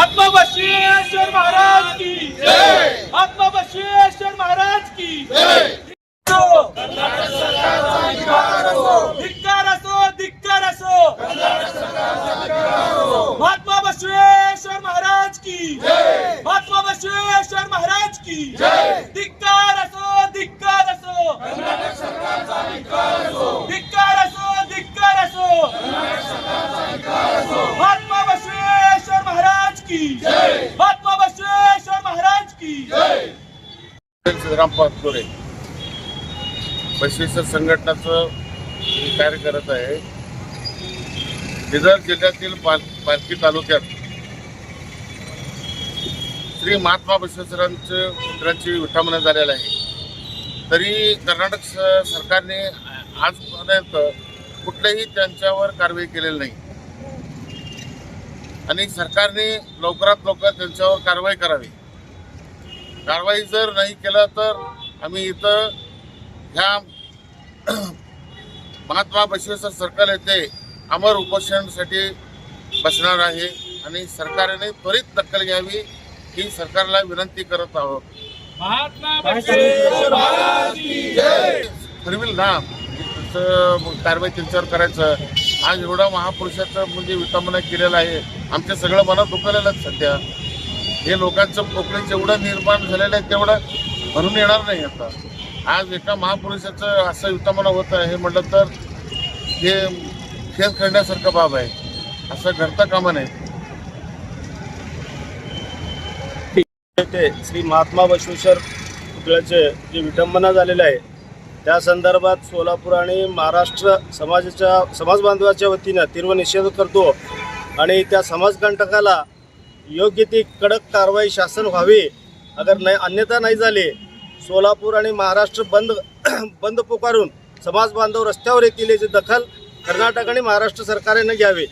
आत्मा महाराज की जय। आत्मा महाराज की धिक्कार असो धिक्कार असो महात्मा बसवेश्वर महाराज की। जय। महात्मा बसवेश्वर महाराज की। जय। धिक्कार असो धिक्कार असो। धिक्कार असो। धिक्कार असो महात्मा बसवेश्वर महाराज की। जय। महात्मा बसवेश्वर महाराज की। जय। सिद्धराम पाचपुरे बसवेश्वर संघटनाचं मी कार्य करत आहे. बिदर जिल्ह्यातील पाल पालखी तालुक्यात श्री महात्मा बसवेश्वरांच्या पुत्रांची विठामना झालेलं आहे. तरी कर्नाटक सरकारने आजपर्यंत कुठल्याही त्यांच्यावर कारवाई केलेली नाही. आणि सरकारने लवकरात लवकर त्यांच्यावर कारवाई करावी. कारवाई जर नाही केलं तर आम्ही इथं ह्या महात्मा बसवेश्वर सर्कल येथे अमर उपोषणासाठी बसणार आहे. आणि सरकारने त्वरित दखल घ्यावी. ही सरकारला विनंती करत आहोत. महात्मा बसवेश्वर महाराज की जय. ठरविल ना. कारवाई त्यांच्यावर करायचं. आज एवढा महापुरुषाचं म्हणजे विटंबना केलेलं आहे. आमच्या सगळं मनात दुखलेलं आहे सध्या. हे लोकांचं पोकळी जेवढं निर्माण झालेलं आहे तेवढं भरून येणार नाही आता. आज एका महापुरुषाचं असं विटंबना होत आहे हे म्हटलं तर हे खेळ खेळण्यासारखं बाब आहे. असं घडता कामा नये येथे श्री महात्मा बसवेश्वर पुतळ्याचे जे विटंबना झालेले आहे त्या संदर्भात सोलापूर आणि महाराष्ट्र समाजाच्या समाज बांधवाच्या वतीनं तीव्र निषेध करतो आणि त्या समाजकंटकाला योग्य ती कडक कारवाई शासन व्हावी अगर नाही अन्यथा नाही झाली सोलापूर आणि महाराष्ट्र बंद बंद पुकारून समाज बांधव रस्त्यावर येतील याची दखल कर्नाटक आणि महाराष्ट्र सरकारने घ्यावी.